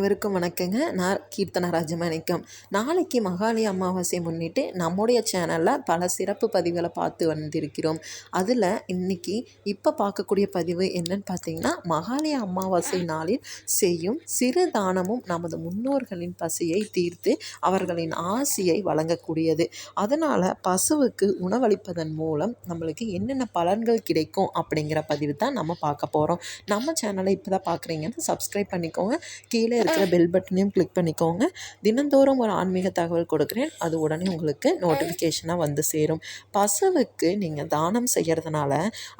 அனைவருக்கும் வணக்கங்க. நான் கீர்த்தன ராஜமாணிக்கம். நாளைக்கு மகாலய அமாவாசை முன்னிட்டு நம்முடைய சேனலில் பல சிறப்பு பதிவுகளை பார்த்து வந்திருக்கிறோம். அதில் இன்னைக்கு இப்போ பார்க்கக்கூடிய பதிவு என்னன்னு பார்த்தீங்கன்னா மகாலய அமாவாசை நாளில் செய்யும் சிறு தானமும் நமது முன்னோர்களின் பசியை தீர்த்து அவர்களின் ஆசியை வழங்கக்கூடியது. அதனால் பசுவுக்கு உணவளிப்பதன் மூலம் நம்மளுக்கு என்னென்ன பலன்கள் கிடைக்கும் அப்படிங்கிற பதிவு தான் நம்ம பார்க்க போகிறோம் நம்ம சேனலை இப்போ தான் பார்க்குறீங்கன்னா சப்ஸ்கிரைப் பண்ணிக்கோங்க. கீழே இருக்கிற பெல் பட்டனையும் கிளிக் பண்ணிக்கோங்க. தினந்தோறும் ஒரு ஆன்மீக தகவல் கொடுக்குறேன். அது உடனே உங்களுக்கு நோட்டிஃபிகேஷனாக வந்து சேரும். பசுவுக்கு நீங்கள் தானம் செய்கிறதுனால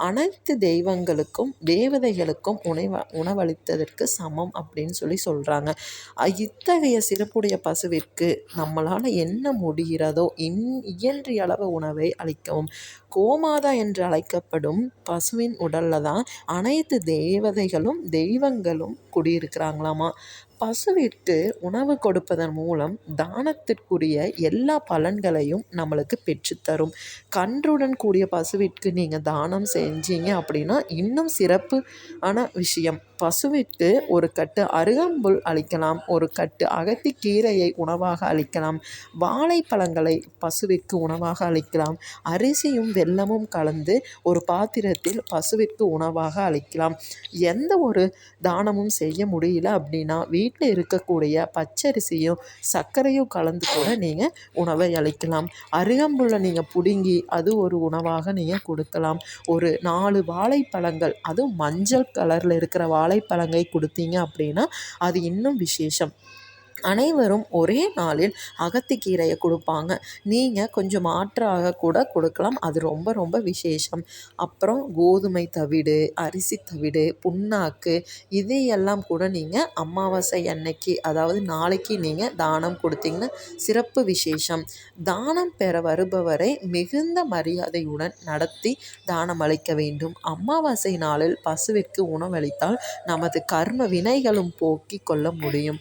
அனைத்து தெய்வங்களுக்கும் தேவதைகளுக்கும் உணவ உணவளித்ததற்கு சமம் அப்படின்னு சொல்லி சொல்கிறாங்க இத்தகைய சிறப்புடைய பசுவிற்கு நம்மளால் என்ன முடிகிறதோ இன் இயன்றிய அளவு உணவை அளிக்கவும் கோமாதா என்று அழைக்கப்படும் பசுவின் உடலில் தான் அனைத்து தேவதைகளும் தெய்வங்களும் குடியிருக்கிறாங்களாமா? பசுவிற்கு உணவு கொடுப்பதன் மூலம் தானத்திற்குரிய எல்லா பலன்களையும் நம்மளுக்கு பெற்றுத்தரும். கன்றுடன் கூடிய பசுவிற்கு நீங்கள் தானம் செஞ்சீங்க அப்படின்னா இன்னும் சிறப்பு ஆன விஷயம். பசுவிற்கு ஒரு கட்டு அருகம்புல் அளிக்கலாம் ஒரு கட்டு அகத்தி கீரையை உணவாக அளிக்கலாம் வாழைப்பழங்களை பசுவிற்கு உணவாக அளிக்கலாம் அரிசியும் வெல்லமும் கலந்து ஒரு பாத்திரத்தில் பசுவிற்கு உணவாக அளிக்கலாம். எந்த ஒரு தானமும் செய்ய முடியல அப்படின்னா வீட்டில் இருக்கக்கூடிய பச்சரிசியும் சர்க்கரையும் கலந்து கூட நீங்கள் உணவை அளிக்கலாம். அருகம்புல்லை நீங்கள் பிடுங்கி அது ஒரு உணவாக நீங்கள் கொடுக்கலாம். ஒரு நாலு வாழைப்பழங்கள் அதுவும் மஞ்சள் கலரில் இருக்கிற வாழைப்பழங்கை கொடுத்தீங்க அப்படின்னா அது இன்னும் விசேஷம். அனைவரும் ஒரே நாளில் அகத்திக்கீரையை கொடுப்பாங்க. நீங்கள் கொஞ்சம் மாற்றாக கூட கொடுக்கலாம். அது ரொம்ப ரொம்ப விசேஷம். அப்புறம் கோதுமை தவிடு அரிசி தவிடு புண்ணாக்கு இதையெல்லாம் கூட நீங்கள் அமாவாசை அன்னைக்கு அதாவது நாளைக்கு நீங்கள் தானம் கொடுத்தீங்கன்னா சிறப்பு விசேஷம். தானம் பெற வருபவரை மிகுந்த மரியாதையுடன் நடத்தி தானம் அளிக்க வேண்டும். அமாவாசை நாளில் பசுவிற்கு உணவளித்தால் நமது கர்ம வினைகளும் போக்கிக் கொள்ள முடியும்.